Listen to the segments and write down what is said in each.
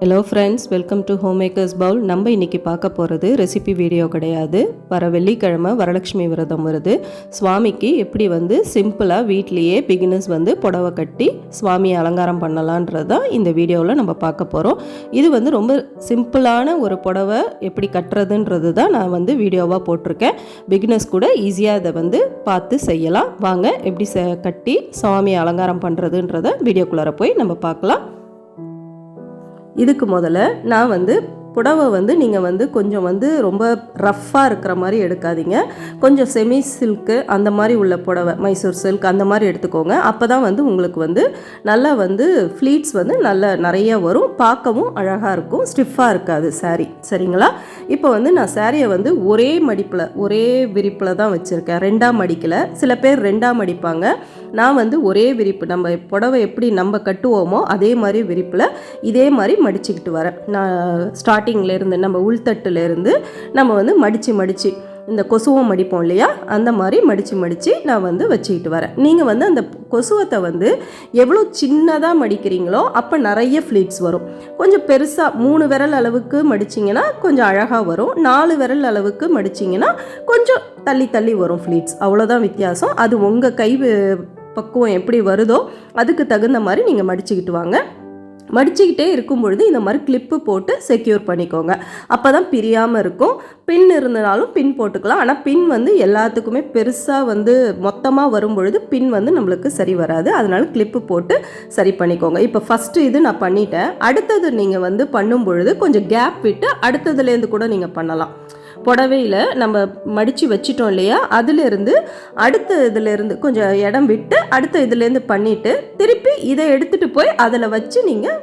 Hello friends welcome to home makers Pavul நம்ம இன்றைக்கி பார்க்க போகிறது ரெசிபி வீடியோ கிடையாது. வர வெள்ளிக்கிழமை வரலட்சுமி விரதம் வருது. சுவாமிக்கு எப்படி வந்து சிம்பிளாக வீட்லேயே பிகினர்ஸ் வந்து புடவை கட்டி சுவாமியை அலங்காரம் பண்ணலான்றது தான் இந்த வீடியோவில் நம்ம பார்க்க போகிறோம் இது வந்து ரொம்ப சிம்பிளான ஒரு புடவை எப்படி கட்டுறதுன்றது தான் நான் வந்து வீடியோவாக போட்டிருக்கேன். பிகினர்ஸ் கூட ஈஸியாக இதை வந்து பார்த்து செய்யலாம். வாங்க எப்படி செ கட்டி சுவாமியை அலங்காரம் பண்ணுறதுன்றத வீடியோக்குள்ளார போய் நம்ம பார்க்கலாம். இதுக்கு முதல்ல நான் வந்து புடவை வந்து நீங்கள் வந்து கொஞ்சம் வந்து ரொம்ப ரஃப்பாக இருக்கிற மாதிரி எடுக்காதீங்க. கொஞ்சம் செமி சில்க்கு அந்த மாதிரி உள்ள புடவை மைசூர் சில்க் அந்த மாதிரி எடுத்துக்கோங்க. அப்போ தான் வந்து உங்களுக்கு வந்து நல்லா வந்து ஃப்ளீட்ஸ் வந்து நல்லா நிறைய வரும். பார்க்கவும் அழகாக இருக்கும். ஸ்டிஃபாக இருக்காது saree. சரிங்களா? இப்போ வந்து நான் சாரியை வந்து ஒரே மடிப்பில் ஒரே விரிப்பில் தான் வச்சுருக்கேன். ரெண்டாம் மடிக்கல. சில பேர் ரெண்டாம் மடிப்பாங்க. நான் வந்து ஒரே விரிப்பு. நம்ம புடவை எப்படி நம்ம கட்டுவோமோ அதே மாதிரி விரிப்பில் இதே மாதிரி மடிச்சுக்கிட்டு வரேன். நான் ஸ்டார்டிங்லேருந்து நம்ம உள்தட்டுலேருந்து நம்ம வந்து மடித்து மடித்து இந்த கொசுவம் மடிப்போம் இல்லையா? அந்த மாதிரி மடித்து மடித்து நான் வந்து வச்சுக்கிட்டு வரேன். நீங்கள் வந்து அந்த கொசுவத்தை வந்து எவ்வளோ சின்னதாக மடிக்கிறீங்களோ அப்போ நிறைய ஃப்ளீட்ஸ் வரும். கொஞ்சம் பெருசாக மூணு விரல் அளவுக்கு மடிச்சிங்கன்னா கொஞ்சம் அழகாக வரும். நாலு விரல் அளவுக்கு மடிச்சிங்கன்னா கொஞ்சம் தள்ளி தள்ளி வரும் ஃப்ளீட்ஸ் அவ்வளோதான் வித்தியாசம். அது உங்கள் கை பக்குவம் எப்படி வருதோ அதுக்கு தகுந்த மாதிரி நீங்கள் மடிச்சுக்கிட்டு வாங்க. மடிச்சுக்கிட்டே இருக்கும் பொழுது இந்த மாதிரி கிளிப்பு போட்டு செக்யூர் பண்ணிக்கோங்க. அப்போ தான் பிரியாமல் இருக்கும். பின் இருந்தனாலும் பின் போட்டுக்கலாம். ஆனால் பின் வந்து எல்லாத்துக்குமே பெருசாக வந்து மொத்தமாக வரும் பொழுது பின் வந்து நம்மளுக்கு சரி வராது. அதனால கிளிப்பு போட்டு சரி பண்ணிக்கோங்க. இப்போ ஃபஸ்ட்டு இது நான் பண்ணிட்டேன். அடுத்தது நீங்கள் வந்து பண்ணும் பொழுது கொஞ்சம் கேப் விட்டு அடுத்ததுலேருந்து கூட நீங்கள் பண்ணலாம். புடவையில் நம்ம மடித்து வச்சிட்டோம் இல்லையா? அதுலேருந்து அடுத்த இதுலேருந்து கொஞ்சம் இடம் விட்டு அடுத்த இதுலேருந்து பண்ணிவிட்டு திருப்பி இதை எடுத்துகிட்டு போய் அதில் வச்சு நீங்கள்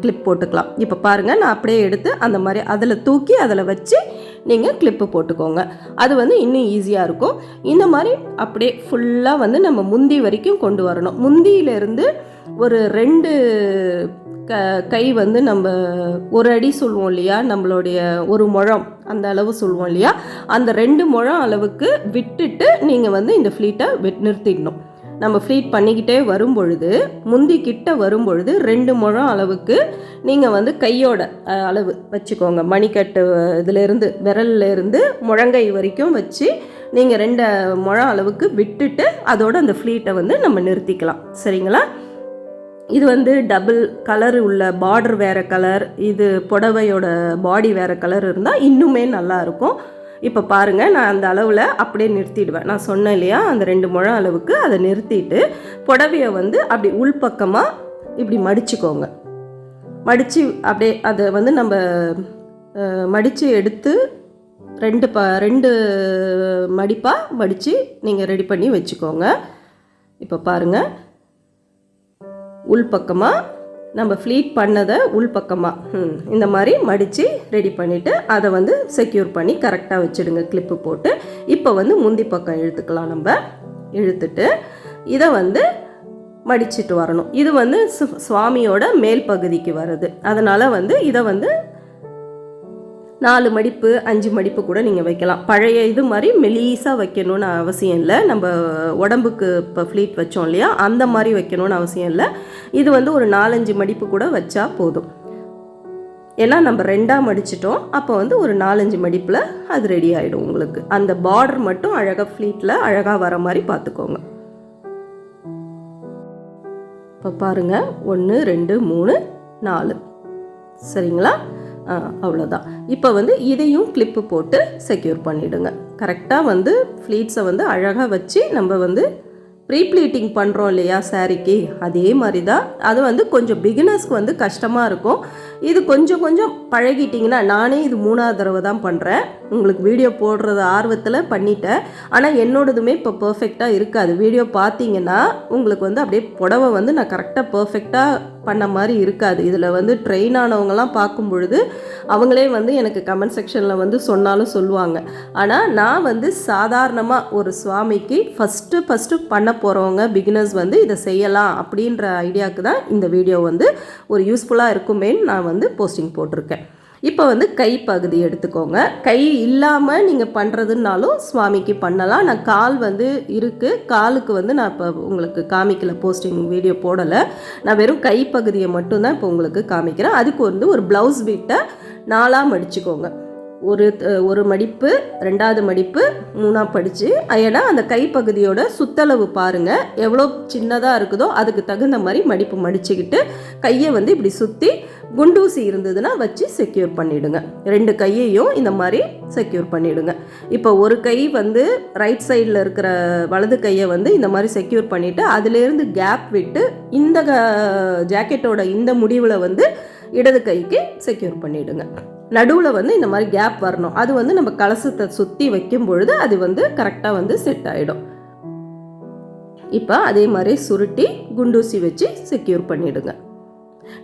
கிளிப் போட்டுக்கலாம். இப்போ பாருங்கள் நான் அப்படியே எடுத்து அந்த மாதிரி அதில் தூக்கி அதில் வச்சு நீங்கள் கிளிப்பு போட்டுக்கோங்க. அது வந்து இன்னும் ஈஸியாக இருக்கும். இந்த மாதிரி அப்படியே ஃபுல்லாக வந்து நம்ம முந்தி வரைக்கும் கொண்டு வரணும். முந்தியிலேருந்து ஒரு ரெண்டு க கை வந்து நம்ம ஒரு அடி சொல்லுவோம் இல்லையா? நம்மளுடைய ஒரு முழம் அந்த அளவு சொல்லுவோம் இல்லையா? அந்த ரெண்டு முழம் அளவுக்கு விட்டுட்டு நீங்கள் வந்து இந்த ஃப்ளீட்டை வெட் நிறுத்திடணும். நம்ம ஃப்ளீட் பண்ணிக்கிட்டே வரும்பொழுது முந்தி கிட்ட வரும் பொழுது ரெண்டு முழம் அளவுக்கு நீங்கள் வந்து கையோட அளவு வச்சுக்கோங்க. மணிக்கட்டு இதுலேருந்து விரல்லேருந்து முழங்கை வரைக்கும் வச்சு நீங்கள் ரெண்டு முழம் அளவுக்கு விட்டுட்டு அதோட அந்த ஃப்ளீட்டை வந்து நம்ம நிறுத்திக்கலாம். சரிங்களா? இது வந்து டபுள் கலர் உள்ள பார்டர் வேறு கலர் இது புடவையோட பாடி வேறு கலர் இருந்தால் இன்னுமே நல்லாயிருக்கும் இப்போ பாருங்கள் நான் அந்த அளவில் அப்படியே நிறுத்திடுவேன். நான் சொன்னேன் இல்லையா அந்த ரெண்டு முழம் அளவுக்கு அதை நிறுத்திட்டு புடவையை வந்து அப்படி உள்பக்கமாக இப்படி மடிச்சுக்கோங்க. மடித்து அப்படியே அதை வந்து நம்ம மடித்து எடுத்து ரெண்டு ப ரெண்டு மடிப்பாக மடித்து நீங்கள் ரெடி பண்ணி வச்சுக்கோங்க. இப்போ பாருங்கள் உள்பக்கமாக நம்ம ஃப்ளீட் பண்ணதை உள்பக்கமாக இந்த மாதிரி மடித்து ரெடி பண்ணிவிட்டு அதை வந்து செக்யூர் பண்ணி கரெக்டாக வச்சுடுங்க. கிளிப்பு போட்டு. இப்போ வந்து முந்தி பக்கம் இழுத்துக்கலாம் நம்ம. இழுத்துட்டு இதை வந்து மடிச்சிட்டு வரணும். இது வந்து சு- சுவாமியோட மேல் பகுதிக்கு வருது அதனால் வந்து இதை வந்து நாலு மடிப்பு அஞ்சு மடிப்பு கூட நீங்கள் வைக்கலாம். பழைய இது மாதிரி மெலீஸாக வைக்கணும்னு அவசியம் இல்லை. நம்ம உடம்புக்கு இப்போ ஃப்ளீட் வச்சோம் இல்லையா? அந்த மாதிரி வைக்கணும்னு அவசியம் இல்லை. இது வந்து ஒரு நாலஞ்சு மடிப்பு கூட வச்சா போதும். ஏன்னா நம்ம ரெண்டாக மடிச்சிட்டோம். அப்போ வந்து ஒரு நாலஞ்சு மடிப்பில் அது ரெடி ஆகிடும் உங்களுக்கு. அந்த பார்டர் மட்டும் அழகாக ஃப்ளீட்டில் அழகாக வர மாதிரி பார்த்துக்கோங்க இப்போ பாருங்கள் ஒன்று ரெண்டு மூணு நாலு. சரிங்களா? அவ்வளோதான் இப்போ வந்து இதையும் கிளிப்பு போட்டு செக்யூர் பண்ணிவிடுங்க கரெக்டாக வந்து ஃப்ளீட்ஸை வந்து அழகாக வச்சு நம்ம வந்து ப்ரீ ப்ளீட்டிங் பண்ணுறோம் இல்லையா சாரீக்கு அதே மாதிரி தான் அது வந்து கொஞ்சம் பிகினர்ஸ்க்கு வந்து கஷ்டமாக இருக்கும். இது கொஞ்சம் கொஞ்சம் பழகிட்டிங்கன்னா நானே இது மூணாவது தடவை தான் பண்ணுறேன் உங்களுக்கு வீடியோ போடுறது ஆர்வத்தில் பண்ணிட்டேன். ஆனால் என்னோடதுமே இப்போ பர்ஃபெக்டாக இருக்காது வீடியோ பார்த்தீங்கன்னா உங்களுக்கு வந்து அப்படியே புடவை வந்து நான் கரெக்டாக பர்ஃபெக்டாக பண்ண மாதிரி இருக்காது. இதில் வந்து ட்ரெயின் ஆனவங்கலாம் பார்க்கும் பொழுது அவங்களே வந்து எனக்கு கமெண்ட் செக்ஷனில் வந்து சொன்னாலும் சொல்லுவாங்க. ஆனால் நான் வந்து சாதாரணமாக ஒரு சுவாமிக்கு ஃபஸ்ட்டு ஃபஸ்ட்டு பண்ண போகிறவங்க பிகினர்ஸ் வந்து இதை செய்யலாம் அப்படின்ற ஐடியாவுக்கு தான் இந்த வீடியோ வந்து ஒரு யூஸ்ஃபுல்லாக இருக்குமேன்னு நான் வந்து போஸ்டிங் போட்டிருக்கேன். இப்போ வந்து கை பகுதி எடுத்துக்கோங்க. கை இல்லாமல் நீங்கள் பண்ணுறதுனாலும் சுவாமிக்கு பண்ணலாம். நான் கால் வந்து இருக்குது காலுக்கு வந்து நான் இப்போ உங்களுக்கு காமிக்கல போஸ்டிங் வீடியோ போடலை. நான் வெறும் கை பகுதியை மட்டும்தான் இப்போ உங்களுக்கு காமிக்கிறேன். அதுக்கு வந்து ஒரு ப்ளவுஸ் பீட்டை நாலாக மடிச்சுக்கோங்க. ஒரு ஒரு மடிப்பு ரெண்டாவது மடிப்பு மூணாக படித்து ஏன்னா அந்த கைப்பகுதியோட சுத்தளவு பாருங்கள் எவ்வளோ சின்னதாக இருக்குதோ அதுக்கு தகுந்த மாதிரி மடிப்பு மடிச்சுக்கிட்டு கையை வந்து இப்படி சுற்றி குண்டூசி இருந்ததுன்னா வச்சு செக்யூர் பண்ணிவிடுங்க ரெண்டு கையையும் இந்த மாதிரி செக்யூர் பண்ணிவிடுங்க இப்போ ஒரு கை வந்து ரைட் சைடில் இருக்கிற வலது கையை வந்து இந்த மாதிரி செக்யூர் பண்ணிவிட்டு அதுலேருந்து கேப் விட்டு இந்த ஜாக்கெட்டோட இந்த முடிவில் வந்து இடது கைக்கு செக்யூர் பண்ணிவிடுங்க நடுவில் வந்து இந்த மாதிரி கேப் வரணும். அது வந்து நம்ம கலசத்தை சுற்றி வைக்கும் பொழுது அது வந்து கரெக்டாக வந்து செட் ஆகிடும் இப்போ அதே மாதிரி சுருட்டி குண்டூசி வச்சு செக்யூர் பண்ணிவிடுங்க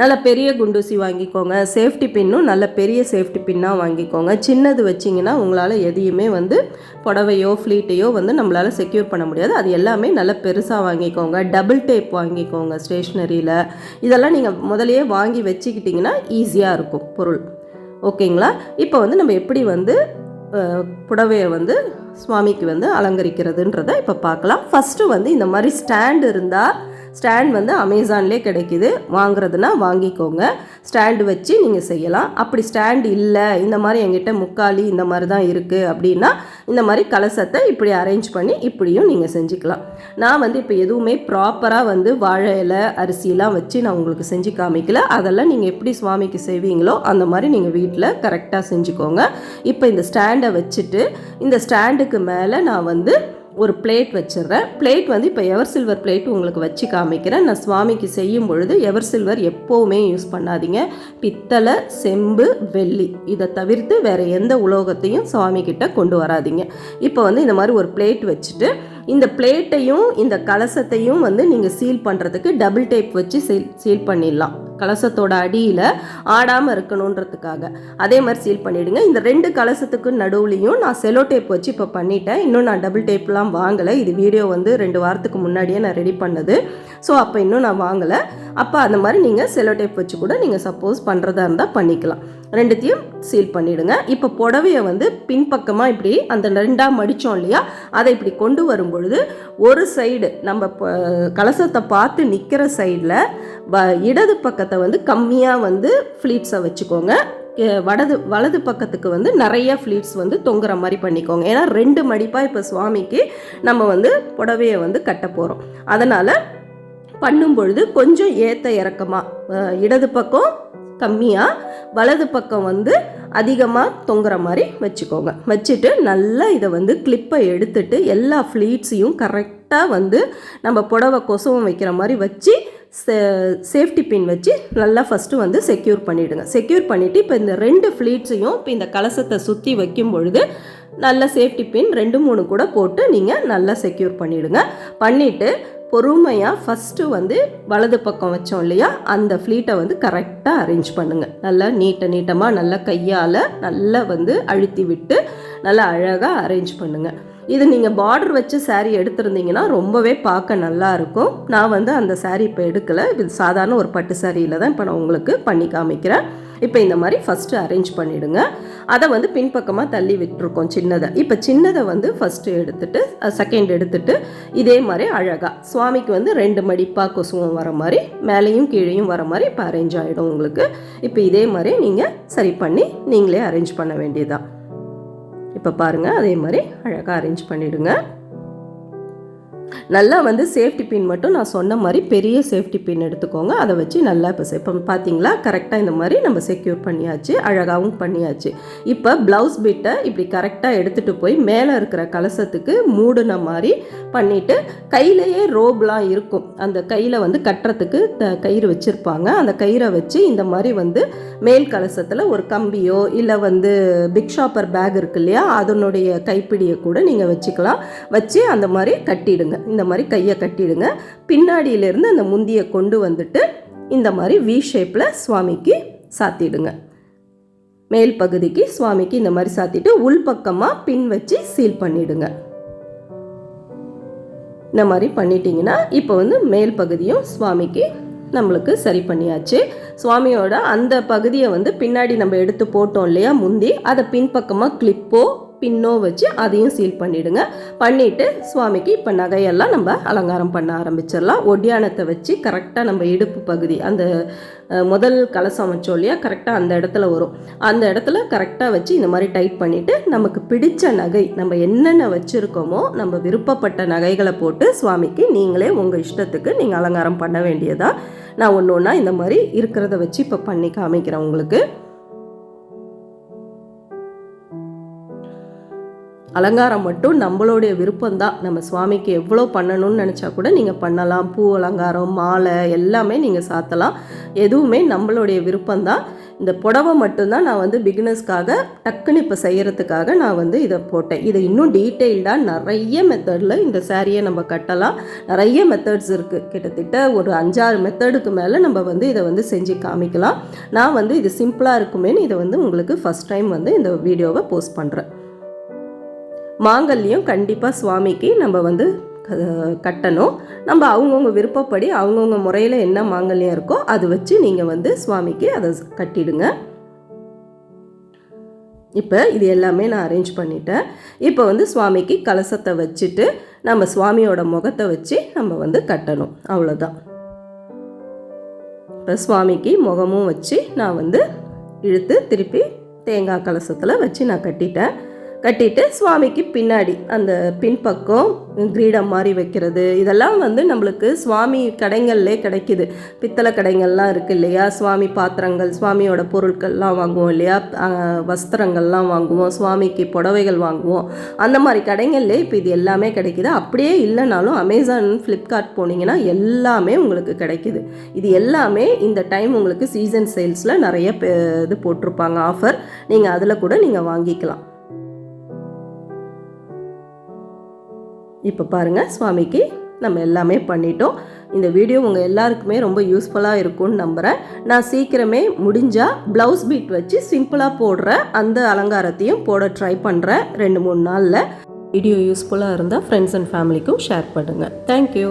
நல்ல பெரிய குண்டூசி வாங்கிக்கோங்க. சேஃப்டி பின்னும் நல்ல பெரிய சேஃப்டி பின்னாக வாங்கிக்கோங்க. சின்னது வச்சிங்கன்னா உங்களால் எதையுமே வந்து புடவையோ ஃப்ளீட்டையோ வந்து நம்மளால் செக்யூர் பண்ண முடியாது. அது எல்லாமே நல்ல பெருசாக வாங்கிக்கோங்க. டபுள் டேப் வாங்கிக்கோங்க ஸ்டேஷ்னரியில் இதெல்லாம் நீங்கள் முதலையே வாங்கி வச்சுக்கிட்டிங்கன்னா ஈஸியாக இருக்கும் பொருள். ஓகேங்களா? இப்போ வந்து நம்ம எப்படி வந்து புடவையை வந்து சுவாமிக்கு வந்து அலங்கரிக்கிறதுன்றதை இப்போ பார்க்கலாம். ஃபஸ்ட்டு வந்து இந்த மாதிரி ஸ்டாண்ட் இருந்தால் ஸ்டாண்ட் வந்து அமேசான்லேயே கிடைக்குது. வாங்குறதுனா வாங்கிக்கோங்க. ஸ்டாண்டு வச்சு நீங்கள் செய்யலாம். அப்படி ஸ்டாண்ட் இல்லை இந்த மாதிரி எங்கிட்ட முக்காலி இந்த மாதிரி தான் இருக்குது அப்படின்னா இந்த மாதிரி கலசத்தை இப்படி அரேஞ்ச் பண்ணி இப்படியும் நீங்கள் செஞ்சுக்கலாம். நான் வந்து இப்போ எதுவுமே ப்ராப்பராக வந்து வாழை இலை அரிசிலாம் வச்சு நான் உங்களுக்கு செஞ்சு காமிக்கல. அதெல்லாம் நீங்கள் எப்படி சுவாமிக்கு செய்வீங்களோ அந்த மாதிரி நீங்கள் வீட்டில் கரெக்டாக செஞ்சுக்கோங்க. இப்போ இந்த ஸ்டாண்டை வச்சுட்டு இந்த ஸ்டாண்டுக்கு மேலே நான் வந்து ஒரு பிளேட் வச்சிடுறேன். பிளேட் வந்து இப்போ எவர் சில்வர் பிளேட் உங்களுக்கு வச்சு காமிக்கிறேன். நான் சுவாமிக்கு செய்யும் பொழுது எவர் சில்வர் எப்போவுமே யூஸ் பண்ணாதீங்க. பித்தளை செம்பு வெள்ளி. இதை தவிர்த்து வேறு எந்த உலோகத்தையும் சுவாமிக்கிட்ட கொண்டு வராதீங்க. இப்போ வந்து இந்த மாதிரி ஒரு பிளேட் வச்சுட்டு இந்த பிளேட்டையும் இந்த கலசத்தையும் வந்து நீங்கள் சீல் பண்ணுறதுக்கு டபுள் டேப் வச்சு சீல் சீல் பண்ணிடலாம். கலசத்தோட அடியில் ஆடாமல் இருக்கணுன்றதுக்காக. அதே மாதிரி சீல் பண்ணிவிடுங்க இந்த ரெண்டு கலசத்துக்கு நடுவுலையும் நான் செலோ டேப் வச்சு இப்போ பண்ணிட்டேன். இன்னும் நான் டபுள் டேப்லாம் வாங்கலை. இது வீடியோ வந்து ரெண்டு வாரத்துக்கு முன்னாடியே நான் ரெடி பண்ணது. ஸோ அப்போ இன்னும் நான் வாங்கலை. அப்போ அந்த மாதிரி நீங்கள் செலோ டேப் வச்சு கூட நீங்கள் சப்போஸ் பண்ணுறதா இருந்தால் பண்ணிக்கலாம். ரெண்டுத்தையும் சீல் பண்ணிவிடுங்க இப்போ புடவையை வந்து பின்பக்கமாக இப்படி அந்த ரெண்டாக மடித்தோம் இல்லையா? அதை இப்படி கொண்டு வரும்பொழுது ஒரு சைடு நம்ம ப- கலசத்தை பார்த்து நிற்கிற சைடில் வ இடது பக்கத்தை வந்து கம்மியாக வந்து ஃப்ளீட்ஸை வச்சுக்கோங்க. வடது வலது பக்கத்துக்கு வந்து நிறைய ஃப்ளீட்ஸ் வந்து தொங்குற மாதிரி பண்ணிக்கோங்க. ஏன்னா ரெண்டு மடிப்பாக இப்போ சுவாமிக்கு நம்ம வந்து புடவையை வந்து கட்ட போகிறோம் அதனால் பண்ணும் பொழுது கொஞ்சம் ஏத்த இறக்கமாக இடது பக்கம் கம்மியாக வலது பக்கம் வந்து அதிகமாக தொங்குற மாதிரி வச்சுக்கோங்க. வச்சுட்டு நல்லா இதை வந்து கிளிப்பை எடுத்துட்டு எல்லா ஃப்ளீட்ஸையும் கரெக்டாக வந்து நம்ம புடவை கொசவும் வைக்கிற மாதிரி வச்சு சேஃப்டி பின் வச்சு நல்லா ஃபஸ்ட்டு வந்து செக்யூர் பண்ணிவிடுங்க செக்யூர் பண்ணிவிட்டு இப்போ இந்த ரெண்டு ஃப்ளீட்ஸையும் இப்போ இந்த கலசத்தை சுற்றி வைக்கும் பொழுது நல்ல சேஃப்டி பின் ரெண்டு மூணு கூட போட்டு நீங்கள் நல்லா செக்யூர் பண்ணிவிடுங்க பண்ணிவிட்டு பொறுமையாக ஃபஸ்ட்டு வந்து வலது பக்கம் வச்சோம் இல்லையா? அந்த ஃப்ளீட்டை வந்து கரெக்டாக அரேஞ்ச் பண்ணுங்கள் நல்லா நீட்ட நீட்டமாக நல்லா கையால் நல்லா வந்து அழுத்தி விட்டு நல்லா அழகாக அரேஞ்ச் பண்ணுங்கள் இது நீங்கள் பார்டர் வச்சு சாரீ எடுத்திருந்தீங்கன்னா ரொம்பவே பார்க்க நல்லா இருக்கும். நான் வந்து அந்த சாரீ இப்போ எடுக்கலை. இது சாதாரண ஒரு பட்டு சாரியில் தான் இப்போ நான் உங்களுக்கு பண்ணி காமிக்கிறேன். இப்போ இந்த மாதிரி ஃபஸ்ட்டு அரேஞ்ச் பண்ணிவிடுங்க அதை வந்து பின்பக்கமாக தள்ளி விட்டுருக்கோம் சின்னதை. இப்போ சின்னதை வந்து ஃபஸ்ட்டு எடுத்துட்டு செகண்ட் எடுத்துட்டு இதே மாதிரி அழகாக சுவாமிக்கு வந்து ரெண்டு மடிப்பாக கொசுவம் வர மாதிரி மேலேயும் கீழேயும் வர மாதிரி இப்போ அரேஞ்ச் ஆகிடும் உங்களுக்கு. இப்போ இதே மாதிரி நீங்கள் சரி பண்ணி நீங்களே அரேஞ்ச் பண்ண வேண்டியதுதான். இப்போ பாருங்கள் அதே மாதிரி அழகாக அரேஞ்ச் பண்ணிவிடுங்க நல்லா வந்து சேஃப்டி பின் மட்டும் நான் சொன்ன மாதிரி பெரிய சேஃப்டி பின் எடுத்துக்கோங்க. அதை வச்சு நல்லா இப்போ இப்போ பார்த்தீங்களா கரெக்டாக இந்த மாதிரி நம்ம செக்யூர் பண்ணியாச்சு அழகாகவும் பண்ணியாச்சு. இப்போ ப்ளவுஸ் பிட்டை இப்படி கரெக்டாக எடுத்துகிட்டு போய் மேலே இருக்கிற கலசத்துக்கு மூடின மாதிரி பண்ணிவிட்டு கையிலேயே ரோப்லாம் இருக்கும். அந்த கையில் வந்து கட்டுறதுக்கு த- கயிறு வச்சுருப்பாங்க. அந்த கயிறை வச்சு இந்த மாதிரி வந்து மேல் கலசத்தில் ஒரு கம்பியோ இல்லை வந்து பிக் ஷாப்பர் பேக் இருக்கு இல்லையா? அதனுடைய கைப்பிடியை கூட நீங்கள் வச்சுக்கலாம். வச்சு அந்த மாதிரி கட்டிடுங்க. இந்த மாதிரி கையை கட்டிடுங்க. பின்னாடியிலேருந்து அந்த முந்தியை கொண்டு வந்துட்டு இந்த மாதிரி வி ஷேப்பில் சுவாமிக்கு சாத்திடுங்க. மேல் பகுதிக்கு சுவாமிக்கு இந்த மாதிரி சாத்திட்டு உள் பக்கமாக பின் வச்சு சீல் பண்ணிடுங்க. இந்த மாதிரி பண்ணிட்டீங்கன்னா இப்போ வந்து மேல் பகுதியும் சுவாமிக்கு நம்மளுக்கு சரி பண்ணியாச்சு. சுவாமியோட அந்த பகுதியை வந்து பின்னாடி நம்ம எடுத்து போட்டோம் இல்லையா முந்தி அதை பின்பக்கமாக கிளிப்போ பின்னோ வச்சு அதையும் சீல் பண்ணிவிடுங்க பண்ணிவிட்டு சுவாமிக்கு இப்போ நகையெல்லாம் நம்ம அலங்காரம் பண்ண ஆரம்பிச்சிடலாம். ஒடியானத்தை வச்சு கரெக்டாக நம்ம இடுப்பு பகுதி அந்த முதல் கலசம் வச்சோம் இல்லையா? கரெக்டாக அந்த இடத்துல வரும். அந்த இடத்துல கரெக்டாக வச்சு இந்த மாதிரி டைட் பண்ணிவிட்டு நமக்கு பிடித்த நகை நம்ம என்னென்ன வச்சுருக்கோமோ நம்ம விருப்பப்பட்ட நகைகளை போட்டு சுவாமிக்கு நீங்களே உங்கள் இஷ்டத்துக்கு நீங்கள் அலங்காரம் பண்ண வேண்டியதாக நான் ஒன்று ஒன்றா இந்த மாதிரி இருக்கிறத வச்சு இப்போ பண்ணி காமிக்கிறேன் உங்களுக்கு. அலங்காரம் மட்டும் நம்மளுடைய விருப்பம்தான். நம்ம சுவாமிக்கு எவ்வளோ பண்ணணும்னு நினச்சா கூட நீங்கள் பண்ணலாம். பூ அலங்காரம் மாலை எல்லாமே நீங்கள் சாத்தலாம். எதுவுமே நம்மளுடைய விருப்பம்தான். இந்த புடவை மட்டும்தான் நான் வந்து பிகினர்ஸ்க்காக டக்குன்னு இப்போ செய்கிறதுக்காக நான் வந்து இதை போட்டேன். இதை இன்னும் டீட்டெயில்டாக நிறைய மெத்தடில் இந்த சாரியை நம்ம கட்டலாம். நிறைய மெத்தட்ஸ் இருக்குது கிட்டத்தட்ட ஒரு அஞ்சாறு மெத்தடுக்கு மேலே நம்ம வந்து இதை வந்து செஞ்சு காமிக்கலாம். நான் வந்து இது சிம்பிளாக இருக்குமேன்னு இதை வந்து உங்களுக்கு ஃபஸ்ட் டைம் வந்து இந்த வீடியோவை போஸ்ட் பண்ணுறேன் மாங்கல்யம் கண்டிப்பாக சுவாமிக்கு நம்ம வந்து க- கட்டணும். நம்ம அவங்கவுங்க விருப்பப்படி அவங்கவுங்க முறையில் என்ன மாங்கல்யம் இருக்கோ அது வச்சு நீங்கள் வந்து சுவாமிக்கு அதை கட்டிடுங்க. இப்போ இது எல்லாமே நான் அரேஞ்ச் பண்ணிட்டேன். இப்போ வந்து சுவாமிக்கு கலசத்தை வச்சுட்டு நம்ம சுவாமியோட முகத்தை வச்சு நம்ம வந்து கட்டணும். அவ்வளோதான் இப்போ சுவாமிக்கு முகமும் வச்சு நான் வந்து இழுத்து திருப்பி தேங்காய் கலசத்தில் வச்சு நான் கட்டிட்டேன். கட்டிட்டு சுவாமிக்கு பின்னாடி அந்த பின்பக்கம் கிரீடம் மாதிரி வைக்கிறது. இதெல்லாம் வந்து நம்மளுக்கு சுவாமி கடைங்கள்லே கிடைக்குது. பித்தளை கடைங்கள்லாம் இருக்குது இல்லையா? சுவாமி பாத்திரங்கள் சுவாமியோட பொருட்கள்லாம் வாங்குவோம் இல்லையா? வஸ்திரங்கள்லாம் வாங்குவோம் சுவாமிக்கு புடவைகள் வாங்குவோம். அந்த மாதிரி கடைங்கள்லே இப்போ இது எல்லாமே கிடைக்குது. அப்படியே இல்லைனாலும் அமேசான் ஃப்ளிப்கார்ட் போனீங்கன்னா எல்லாமே உங்களுக்கு கிடைக்குது. இது எல்லாமே இந்த டைம் உங்களுக்கு சீசன் சேல்ஸில் நிறைய பே- இது போட்டிருப்பாங்க ஆஃபர் நீங்கள் அதில் கூட நீங்கள் வாங்கிக்கலாம். இப்போ பாருங்கள் சுவாமிக்கு நம்ம எல்லாமே பண்ணிட்டோம். இந்த வீடியோ உங்கள் எல்லாருக்குமே ரொம்ப யூஸ்ஃபுல்லாக இருக்கும்னு நம்புகிறேன் நான் சீக்கிரமே முடிஞ்சால் ப்ளவுஸ் பீட் வச்சு சிம்பிளாக போடுற அந்த அலங்காரத்தையும் போட ட்ரை பண்ணுறேன் ரெண்டு மூணு நாளில். வீடியோ யூஸ்ஃபுல்லாக இருந்தால் ஃப்ரெண்ட்ஸ் அண்ட் ஃபேமிலிக்கும் ஷேர் பண்ணுங்கள் தேங்க்யூ